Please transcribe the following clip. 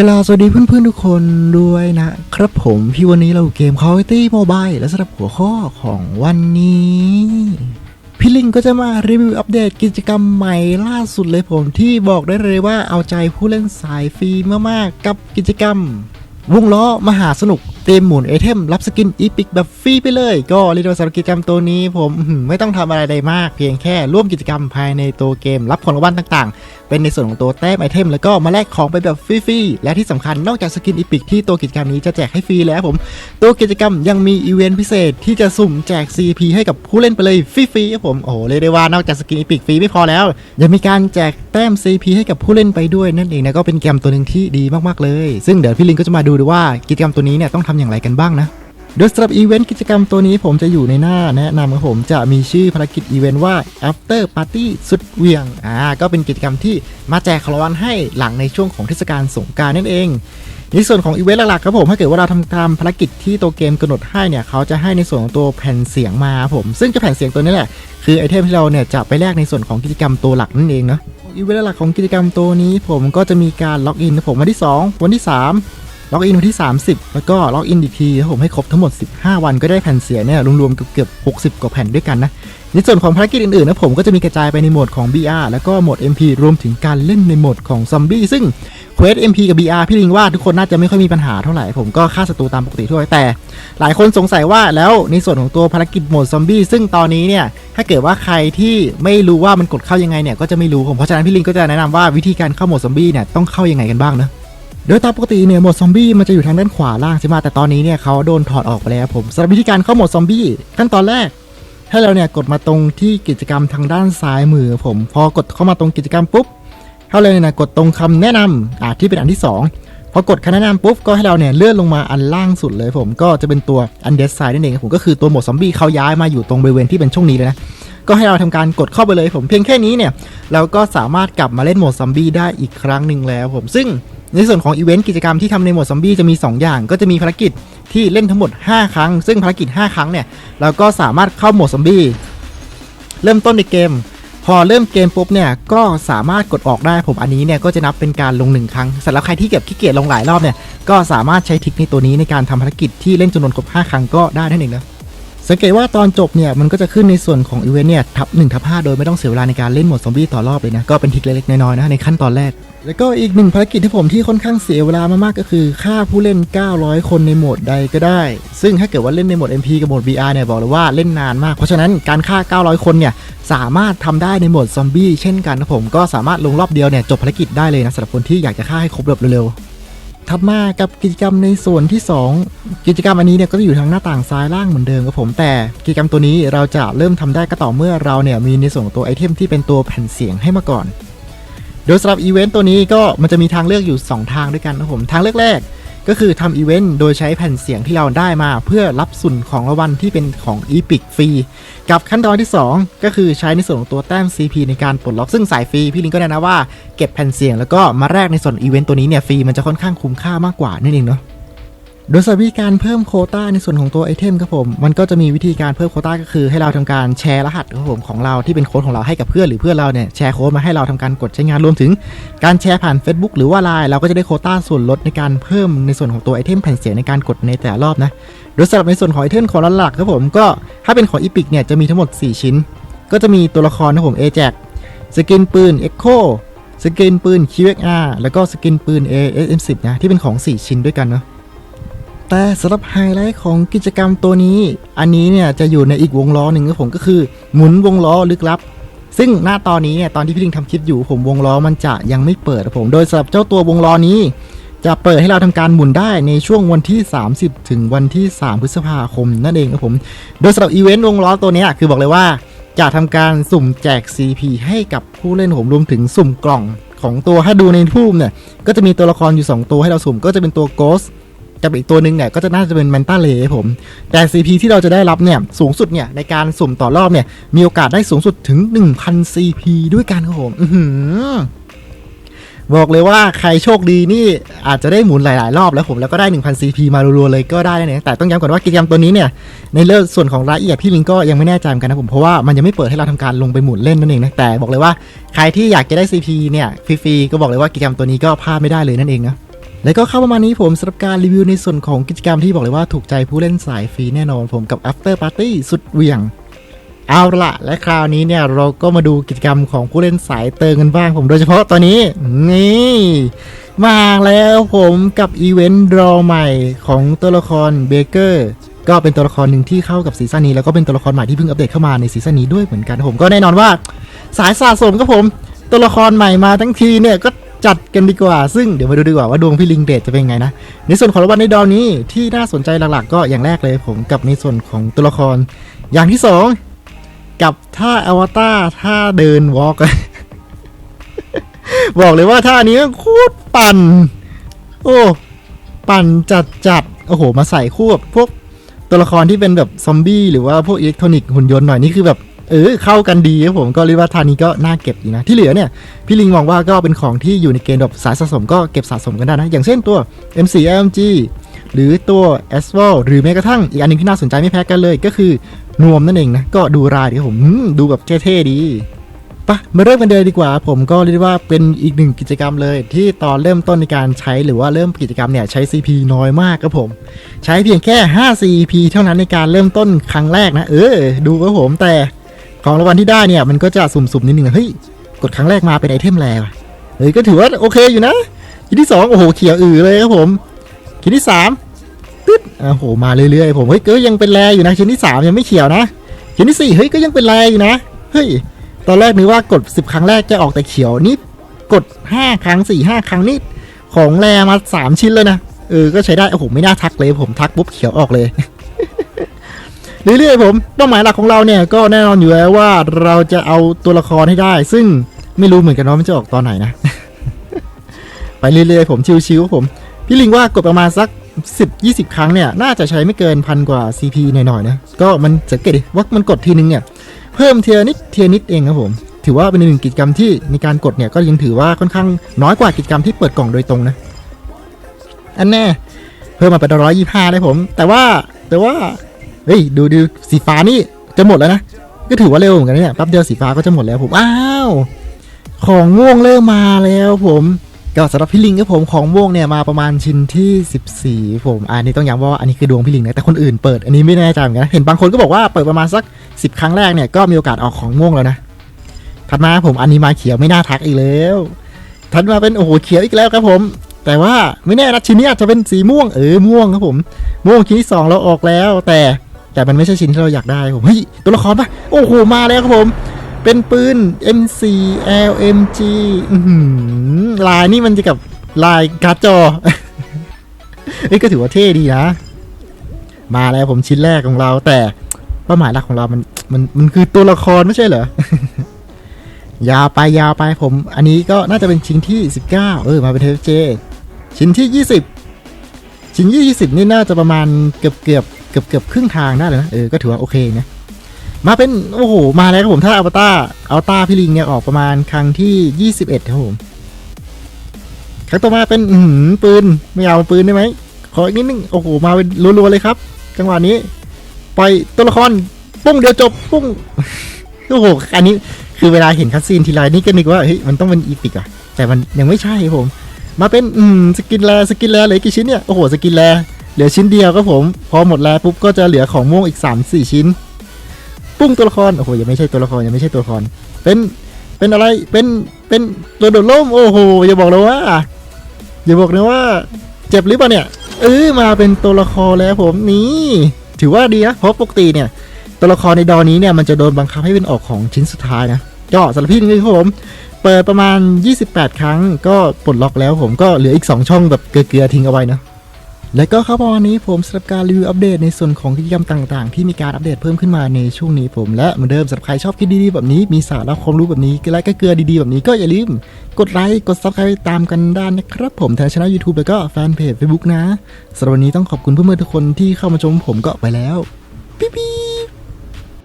กล่าวสวัสดีเพื่อนๆทุกคนด้วยนะครับผมพี่วันนี้เราเกม Call of Duty Mobile และสำหรับหัวข้อของวันนี้ พี่ลิงก็จะมารีวิวอัปเดตกิจกรรมใหม่ล่าสุดเลยผมที่บอกได้เลยว่าเอาใจผู้เล่นสายฟรีมากๆกับกิจกรรม วงล้อมหาสนุก เต็มหมุนไอเทมรับสกินอีพิกแบบฟรีไปเลย ก็เรียกได้ว่าสำหรับกิจกรรมตัวนี้ผมไม่ต้องทำอะไรใดมาก เพียงแค่ร่วมกิจกรรมภายในตัวเกม รับของรางวัลต่างๆ เป็นในส่วนของตัวแต้มไอเทม แล้วก็มาแลกของไปแบบฟรีๆ และที่สำคัญนอกจากสกินอีพิกที่ตัวกิจกรรมนี้จะแจกให้ฟรีแล้วผม ตัวกิจกรรมยังมีอีเวนต์พิเศษที่จะสุ่มแจก CP ให้กับผู้เล่นไปเลยฟรีๆครับผม โอ้โหเรียกได้ว่านอกจากสกินอีพิกฟรีไม่พอแล้ว ยังมีการแจกแต้ม CP ให้กับผู้เล่นไปด้วยนั่นเองนะก็เป็นเกมตัวหนึ่งที่ดีมากๆเลย ซึ่งเดี๋ยวพี่ลิงก็จะมาดูดูว่ากิจกรรมตัวนี้เนี่ยต้องทำอย่างไรกันบ้างนะโดยสำหรับอีเวนต์กิจกรรมตัวนี้ผมจะอยู่ในหน้าแนะนำครับผมจะมีชื่อภารกิจอีเวนต์ว่า after party สุดเวียงอ่าก็เป็นกิจกรรมที่มาแจกของรางวัลให้หลังในช่วงของเทศกาลสงกรารนั่นเองในส่วนของอีเวนต์หลักๆครับผมถ้าเกิดว่าเราทำตามภารกิจที่ตัวเกมกำหนดให้เนี่ยเขาจะให้ในส่วนของตัวแผ่นเสียงมาผม ซึ่งจะแผ่นเสียงตัวนี้แหละ คือไอเทมที่เราเนี่ยจะไปแลกในส่วนของกิจกรรมตัวหลักนั่นเองเนาะอีเวนต์หลักของกิจกรรมตัวนี้ผมก็จะมีการล็อกอินผมวันที่ 2 วันที่ 3 ล็อกอินวันที่ 30 แล้วก็ล็อกอินอีกทีครับผมให้ครบทั้งหมด 15 วันก็ได้แผ่นเสียเนี่ยรวมๆเกือบๆ60 กว่าแผ่นด้วยกันนะ ในส่วนของภารกิจอื่นๆนะผมก็จะมีกระจายไปในโหมดของ BR แล้วก็โหมด MP รวมถึงการเล่นในโหมดของซอมบี้ซึ่งเควส MP กับ BR พี่ลิงว่าทุกคนน่าจะไม่ค่อยมีปัญหาเท่าไหร่ ผมก็ฆ่าศัตรูตามปกติทั่วไปแต่ หลายคนสงสัยว่าแล้วในส่วนของตัวภารกิจโหมดซอมบี้ซึ่งตอนนี้เนี่ยถ้าเกิดว่าใครที่ไม่รู้ว่ามันกดเข้ายังไงเนี่ยก็จะไม่รู้ผมเพราะฉะนั้นพี่ลิงก็จะแนะนำว่าวิธีการเข้าโหมดซอมบี้เนี่ยต้องเข้ายังไงกันบ้างนะ โดยตามปกติเนี่ยโหมดซอมบี้มันจะอยู่ทางด้านขวาล่างใช่ไหมแต่ตอนนี้เนี่ยเขาโดนถอดออกไปแล้วผมสำหรับวิธีการเข้าโหมดซอมบี้ขั้นตอนแรกให้เราเนี่ยกดมาตรงที่กิจกรรมทางด้านซ้ายมือผม พอกดเข้ามาตรงกิจกรรมปุ๊บให้เราเนี่ยกดตรงคำแนะนำอ่าที่เป็นอันที่สองพอกดคำแนะนำปุ๊บก็ให้เราเนี่ยเลื่อนลงมาอันล่างสุดเลยผมก็จะเป็นตัวอันเดสไซด์นั่นเองครับผมก็คือตัวโหมดซอมบี้เขาย้ายมาอยู่ตรงบริเวณที่เป็นช่วงนี้เลยนะก็ให้เราทำการกดเข้าไปเลยผมเพียงแค่นี้เนี่ยเราก็สามารถกลับมาเล่นโหมดซอมบี้ได้อีกครั้งหนึ่งแล้วผมซึ่ง ในส่วนของอีเวนต์กิจกรรมที่ทำในโหมดซอมบี้จะมี 2 อย่าง ก็จะมีภารกิจที่เล่นทั้งหมด 5 ครั้ง ซึ่งภารกิจ 5 ครั้งเนี่ยเราก็สามารถเข้าโหมดซอมบี้เริ่มต้นในเกม พอเริ่มเกมปุ๊บเนี่ยก็สามารถกดออกได้ผมอันนี้เนี่ยก็จะนับเป็นการลงหนึ่งครั้งสำหรับใครที่เก็บขี้เกียจลงหลายรอบเนี่ยก็สามารถใช้ทริคในตัวนี้ในการทำภารกิจที่เล่นจำนวนครบ5 ครั้งก็ได้นั่นเองนะ สังเกตว่าตอนจบเนี่ยมันก็จะขึ้นในส่วนของอีเวนต์เนี่ยทับ1ทับ5โดยไม่ต้องเสียเวลาในการเล่นหมดซอมบี้ต่อรอบเลยนะ ก็เป็นทริคเล็กๆน้อยๆนะในขั้นตอนแรก แล้วก็อีกหนึ่งภารกิจที่ผมที่ค่อนข้างเสียเวลามากๆก็คือฆ่าผู้เล่น 900 คนในโหมดใดก็ได้ ซึ่งถ้าเกิดว่าเล่นในโหมด MP กับโหมด VR เนี่ยบอกเลยว่าเล่นนานมาก เพราะฉะนั้นการฆ่า 900 คนเนี่ยสามารถทำได้ในโหมดซอมบี้เช่นกันนะผมก็สามารถลงรอบเดียวเนี่ยจบภารกิจได้เลยนะสำหรับคนที่อยากจะฆ่าให้ครบแบบเร็วๆ ทับมากับกิจกรรมในส่วนที่ 2 กิจกรรมอันนี้เนี่ยก็จะอยู่ทางหน้าต่างซ้ายล่างเหมือนเดิมครับผมแต่กิจกรรมตัวนี้เราจะเริ่มทำได้ก็ต่อเมื่อเราเนี่ยมีในส่วนของตัวไอเทมที่เป็นตัวแผ่นเสียงให้มาก่อน โดยสำหรับอีเวนต์ตัวนี้ก็มันจะมีทางเลือกอยู่ 2 ทางด้วยกันนะครับผมทางเลือกแรก ก็คือทำอีเวนต์โดยใช้แผ่นเสียงที่เราได้มา เพื่อรับส่วนของรางวัลที่เป็นของ e p i c ฟรีกับขั้นตอนที่ 2 ก็คือใช้ในส่วนของตัวแต้ม CP ในการปลดล็อกซึ่งสายฟรีพี่ลิงก็แนะนำว่าเก็บแผ่นเสียงแล้วก็มาแลกในส่วนอีเวนต์ตัวนี้เนี่ยฟรีมันจะค่อนข้างคุ้มค่ามากกว่านั่นเองเนาะ โดยสำหรับวิธีการเพิ่มโคต้าในส่วนของตัวไอเทมครับผม มันก็จะมีวิธีการเพิ่มโคต้าก็คือให้เราทำการแชร์รหัสครับผมของเราที่เป็นโค้ดของเราให้กับเพื่อนหรือเพื่อนเราเนี่ยแชร์โค้ดมาให้เราทำการกดใช้งานรวมถึง การแชร์ผ่าน Facebook หรือว่าไลน์เราก็จะได้โคต้าส่วนลดในการเพิ่มในส่วนของตัวไอเทมแผ่นเสียงในการกดในแต่ละรอบนะ โดยสำหรับในส่วนของไอเทมของหลักครับผมก็ถ้าเป็นของอีพิกเนี่ยจะมีทั้งหมด 4 ชิ้น ก็จะมีตัวละครนะผม a j a x สกินปืน Echo สกินปืน QXR แล้วก็สกินปืน ASM10 นะที่เป็นของ 4 ชิ้นด้วยกันเนาะ แต่สำหรับไฮไลท์ของกิจกรรมตัวนี้ อันนี้เนี่ยจะอยู่ในอีกวงล้อหนึ่งครับผมก็คือหมุนวงล้อลึกลับ ซึ่งหน้าตอนนี้เนี่ยตอนที่พี่ลิงทำคลิปอยู่ผมวงล้อมันจะยังไม่เปิดครับผม โดยสำหรับเจ้าตัววงล้อนี้ จะเปิดให้เราทำการหมุนได้ในช่วงวันที่ 30 ถึงวันที่ 3 พฤษภาคมนั่นเองครับผม โดยสำหรับอีเวนต์วงล้อตัวนี้คือบอกเลยว่าจะทำการสุ่มแจก CP ให้กับผู้เล่นผมรวมถึงสุ่มกล่องของตัวถ้าดูในรูปเนี่ยก็จะมีตัวละครอยู่ 2 ตัวให้เราสุ่มก็จะเป็นตัว Ghost กับอีกตัวหนึ่งเนี่ยก็จะน่าจะเป็นแมนตาเลผม แต่ CP ที่เราจะได้รับเนี่ยสูงสุดเนี่ยในการสุ่มต่อรอบเนี่ยมีโอกาสได้สูงสุดถึง 1,000 CP ด้วยกันครับผมบอกเลยว่าใครโชคดีนี่อาจจะได้หมุนหลาย ๆ รอบแล้วผมแล้วก็ได้ 1,000 CP มารัวๆเลยก็ได้เนะแต่ต้องย้ำก่อนว่ากิจกรรมตัวนี้เนี่ยในเรื่องส่วนของรายละเอียดพี่ลิงก็ยังไม่แน่ใจเหมือนกันนะผมเพราะว่ามันยังไม่เปิดให้เราทำการลงไปหมุนเล่นนั่นเองนะแต่บอกเลยว่าใครที่อยากจะได้ CP เนี่ยฟรีๆก็บอกเลยว่ากิจกรรมตัวนี้ก็พลาดไม่ได้เลยนั่นเองนะ และก็เข้าประมาณนี้ผมสำหรับการรีวิวในส่วนของกิจกรรมที่บอกเลยว่าถูกใจผู้เล่นสายฟรีแน่นอนผมกับ After Party สุดเหวี่ยง เอาละและคราวนี้เนี่ยเราก็มาดูกิจกรรมของผู้เล่นสายเติงกันบ้างผมโดยเฉพาะตอนนี้ นี่มาแล้วผมกับอีเวนต์รอใหม่ของตัวละครเบเกอร์ก็เป็นตัวละครหนึ่งที่เข้ากับซีซั่นนี้แล้วก็เป็นตัวละครใหม่ที่เพิ่งอัปเดตเข้ามาในซีซั่นนี้ด้วยเหมือนกันผมก็แน่นอนว่า สายสะสมครับผมตัวละครใหม่มาทั้งทีเนี่ยก็ จัดกันดีกว่า ซึ่งเดี๋ยวมาดูดีกว่าว่าดวงพี่ลิงเดชจะเป็นไงนะ ในส่วนของรางวัลในดอนนี้ที่น่าสนใจหลักๆ ก็อย่างแรกเลยผมกับในส่วนของตัวละคร อย่างที่สองกับท่าอวตารท่าเดินวอล์กบอกเลยว่าท่านี้โคตรปั่น โอ้ ปั่นจัดจัดโอ้โห มาใส่คู่กับพวกตัวละครที่เป็นแบบซอมบี้หรือว่าพวกอิเล็กทรอนิกส์หุ่นยนต์หน่อยนี่คือแบบ เออเข้ากันดีครับผมก็เรียกว่าทานี้ก็น่าเก็บดีนะ ที่เหลือเนี่ยพี่ลิงมองว่าก็เป็นของที่อยู่ในเกณฑ์แบบสายสะสมก็เก็บสะสมกันได้นะ อย่างเช่นตัว M4 AMG หรือตัว a s w a l หรือแม้กระทั่งอีกอันหนึงที่น่าสนใจไม่แพ้กันเลยก็คือนวมนั่นเองนะ ก็ดูรายดีครับผมดูแบบเท่ๆดีปะมาเริ่มกันเลยดีกว่า ผมก็เรียกว่าเป็นอีกหนึ่งกิจกรรมเลย ที่ตอนเริ่มต้นในการใช้หรือว่าเริ่มกิจกรรมเนี่ยใช้ CP น้อยมากครับผม ใช้เพียงแค่ 5 CP เท่านั้นในการเริ่มต้นครั้งแรกนะ เออ ดูครับผมแต่ ของรางวัลที่ได้เนี่ย มันก็จะสุ่มๆนิดนึงเฮ้ยกดครั้งแรกมาเป็นไอเทมแรว่เฮ้ยก็ถือว่าโอเคอยู่นะชิ้นที่2โอ้โหเขียวอือเลยครับผมชิ้นที่3ตึ๊ดโอ้โหมาเรื่อยๆผมเฮ้ยก็ยังเป็นแรอยู่นะชิ้นที่3ยังไม่เขียวนะชิ้นที่4เฮ้ยก็ยังเป็นแรอยู่นะเฮ้ยตอนแรกนึกว่ากด 10 ครั้งแรกจะออกแต่เขียวนี่กด 5 ครั้ง 4 5 ครั้งนี่ของแรมา 3 ชิ้นเลยนะเออก็ใช้ได้โอ้โหไม่น่าทักเลยผมทักปุ๊บเขียวออกเลย เรื่อยๆผมเป้าหมายหลักของเราเนี่ยก็แน่นอนอยู่แล้วว่าเราจะเอาตัวละครให้ได้ ซึ่งไม่รู้เหมือนกันว่ามันจะออกตอนไหนนะ ไปเรื่อยๆผมชิวๆผมพี่ลิงว่ากดประมาณสัก 10-20 ครั้งเนี่ย น่าจะใช้ไม่เกินพันกว่า CP หน่อยๆนะ ก็มันสังเกตดิว่ามันกดทีนึงเนี่ย เพิ่มเทียนิดเทียนิดเองครับผม ถือว่าเป็นหนึ่งกิจกรรมที่ในการกดเนี่ยก็ยังถือว่าค่อนข้างน้อยกว่ากิจกรรมที่เปิดกล่องโดยตรงนะ อันแน่ เพิ่มมาเป็นร้อยยี่ห้าเลยผม แต่ว่าแต่ว่า เฮ้ยดูดูสีฟ้านี่จะหมดแล้วนะ ก็ถือว่าเร็วเหมือนกันเนี่ยแป๊บเดียวสีฟ้าก็จะหมดแล้วผม อ้าว ของม่วงเริ่มมาแล้วผมก็สำหรับพี่ลิงครับผมของม่วงเนี่ยมาประมาณชิ้นที่ 14 ผม อันนี้ต้องย้ำว่าอันนี้คือดวงพี่ลิงนะแต่คนอื่นเปิดอันนี้ไม่แน่ใจเหมือนกันนะเห็นบางคนก็บอกว่าเปิดประมาณสัก 10 ครั้งแรกเนี่ยก็มีโอกาสออกของม่วงแล้วนะถัดมาผมอันนี้มาเขียวไม่น่าทักอีกแล้วถัดมาเป็นโอ้โหเขียวอีกแล้วครับผม แต่ว่าไม่แน่นะชิ้นนี้อาจจะเป็นสีม่วงเออม่วงครับผม ม่วงชิ้นที่สองเราออกแล้วแต่ แต่มันไม่ใช่ชิ้นที่เราอยากได้ผมเฮ้ยตัวละครปะโอ้โหมาแล้วครับผม เป็นปืน M4 LMG ลายนี่มันจะกับลายการ์ดจอเอ้ยก็ถือว่าเท่ดีนะ มาแล้วผมชิ้นแรกของเรา แต่เป้าหมายหลักของเรามันมันมันคือตัวละครไม่ใช่เหรอยาวไปยาวไปผม อันนี้ก็น่าจะเป็นชิ้นที่ 19 เออ มาเป็นเทฟเจ ชิ้นที่ 20 ชิ้นที่20 นี่น่าจะประมาณเกือบเกือบ เกือบเกือบครึ่งทางได้เลยนะเออก็ถือว่าโอเคนะมาเป็นโอ้โหมาแล้วครับผมถ้าอัลตาอัลตาพี่ลิงเนี่ยออกประมาณครั้งที่ 21ครับผมครั้งต่อมาเป็นอื้อหือปืนไม่เอาปืนได้ไหมขออีกนิดนึงโอ้โหมาเป็นรัวๆเลยครับ จังหวะนี้ปล่อยตัวละครปุ้งเดียวจบปุ้งโอ้โหอันนี้คือเวลาเห็นคัสซีนทีไรนี่ก็นึกว่าเฮ้ยมันต้องเป็นอีพิกอะแต่มันยังไม่ใช่ครับผม มาเป็นอืมสกินแลสกินแลเลือกี่ชิ้นเนี่ยโอ้โหสกินแล เหลือชิ้นเดียวครับผม พอหมดแล้วปุ๊บก็จะเหลือของม่วงอีก 3 4 ชิ้น ปุ้งตัวละคร โอ้โห ยังไม่ใช่ตัวละคร ยังไม่ใช่ตัวละคร เป็น เป็นอะไร เป็น เป็นตัวโดดล่ม โอ้โห อย่าบอกเลยว่า อย่าบอกเลยว่า เจ็บหรือเปล่าเนี่ย เออมาเป็นตัวละครแล้วผมนี่ ถือว่าดีนะ เพราะปกติเนี่ย ตัวละครในดอนี้เนี่ยมันจะโดนบังคับให้เป็นออกของชิ้นสุดท้ายนะก็สำหรับพี่นี่ครับผม เปิดประมาณ 28 ครั้งก็ปลดล็อกแล้วผมก็เหลืออีก 2 ช่องแบบเกลือๆทิ้งเอาไว้นะ และก็ครับวันนี้ผมสำหรับการรีวิวอัปเดตในส่วนของกิจกรรมต่างๆ ที่มีการอัปเดตเพิ่มขึ้นมาในช่วงนี้ผมและเหมือนเดิมสำหรับใครชอบคลิปดีๆแบบนี้มีสาระความรู้แบบนี้และก็เกลือดีๆแบบนี้ก็อย่าลืม กดไลค์กดซับสไครต์ตามกันได้นะครับผมทางช่องยูทูบแล้วก็แฟนเพจเฟซบุ๊กนะสำหรับวันนี้ต้องขอบคุณเพื่อนๆทุกคนที่เข้ามาชมผมก็ไปแล้วปิ๊บ